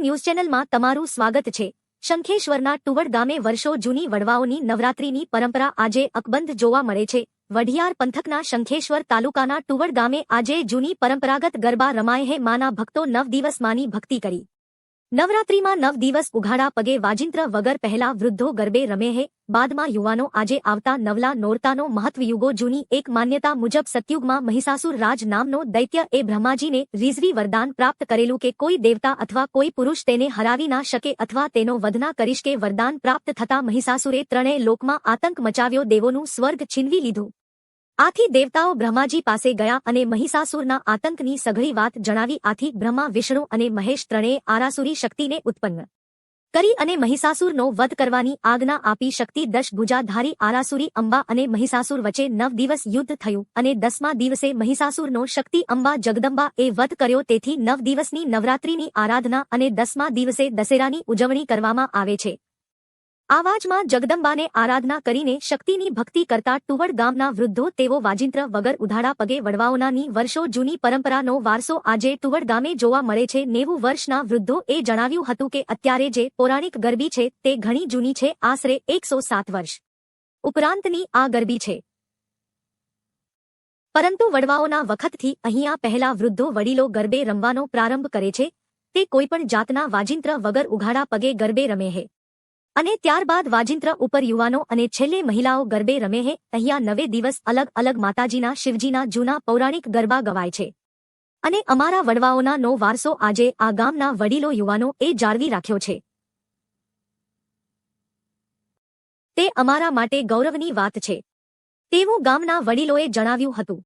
News ચેનલમાં તમારું સ્વાગત છે. શંખેશ્વરના ટુવડ ગામે વર્ષો જૂની વડવાઓની નવરાત્રીની પરંપરા આજે અકબંધ જોવા મળે છે. વઢિયાર પંથકના શંખેશ્વર તાલુકાના ટુવડ ગામે આજે જૂની પરંપરાગત ગરબા રમાય હે. માના ભક્તો નવ દિવસ માની ભક્તિ કરી. નવરાત્રીમાં નવ દિવસ ઉઘાડા પગે વાજિંત્ર વગર પહેલા વૃદ્ધો ગરબે રમે હે. બાદમાં યુવાનો આજે આવતા નવલા નોરતાનો મહત્વયુગો જૂની એક માન્યતા મુજબ સતયુગમાં મહિષાસુર રાજ નામનો દૈત્ય એ બ્રહ્માજીને રીઝવી વરદાન પ્રાપ્ત કરેલું કે કોઈ દેવતા અથવા કોઈ પુરુષ તેને હરાવી ના શકે અથવા તેનો વધના કરીશ કે વરદાન પ્રાપ્ત થતા મહિષાસુરે ત્રણેય લોકમાં આતંક મચાવ્યો દેવોનું સ્વર્ગ છીનવી લીધું. આથી દેવતાઓ બ્રહ્માજી પાસે ગયા અને મહિષાસુરના આતંકની સઘળી વાત જણાવી. આથી બ્રહ્મા, વિષ્ણુ અને મહેશ ત્રણેય આરાસુરી શક્તિને ઉત્પન્ન કરી અને મહિષાસુરનો વધ કરવાની આજ્ઞા આપી. શક્તિ દશ ભુજાધારી આરાસુરી અંબા અને મહિષાસુર વચ્ચે નવ દિવસ યુદ્ધ થયું અને દસમા દિવસે મહિષાસુરનો શક્તિ અંબા જગદંબા એ વધ કર્યો. તેથી નવ દિવસની નવરાત્રીની આરાધના અને દસમા દિવસે દશેરાની ઉજવણી કરવામાં આવે છે. આવાજમાં જગદંબાને આરાધના કરીને શક્તિની ભક્તિ કરતા ટુવડ ગામના વૃદ્ધો તેઓ વાજિંત્ર વગર ઉધાડા પગે વડવાઓનાની વર્ષો જૂની પરંપરાનો વારસો આજે ટુવડ ગામે જોવા મળે છે. નેવું વર્ષના વૃદ્ધો એ જણાવ્યું હતું કે અત્યારે જે પૌરાણિક ગરબી છે તે ઘણી જૂની છે. આશરે એકસો સાત વર્ષ ઉપરાંતની આ ગરબી છે. પરંતુ વડવાઓના વખતથી અહીંયા પહેલા વૃદ્ધો વડીલો ગરબે રમવાનો પ્રારંભ કરે છે. તે કોઈપણ જાતના વાજિંત્ર વગર ઉઘાડા પગે ગરબે રમે છે અને ત્યારબાદ વાજિંત્ર ઉપર યુવાનો અને છેલ્લે મહિલાઓ ગરબે રમે હે અહીંયા નવે દિવસ અલગ અલગ માતાજીના, શિવજીના, જૂના પૌરાણિક ગરબા ગવાય છે. અને અમારા વડવાઓના નો વારસો આજે આ ગામના વડીલો યુવાનો એ જાળવી રાખ્યો છે. તે અમારા માટે ગૌરવની વાત છે. તેવું ગામના વડીલોએ જણાવ્યું હતું.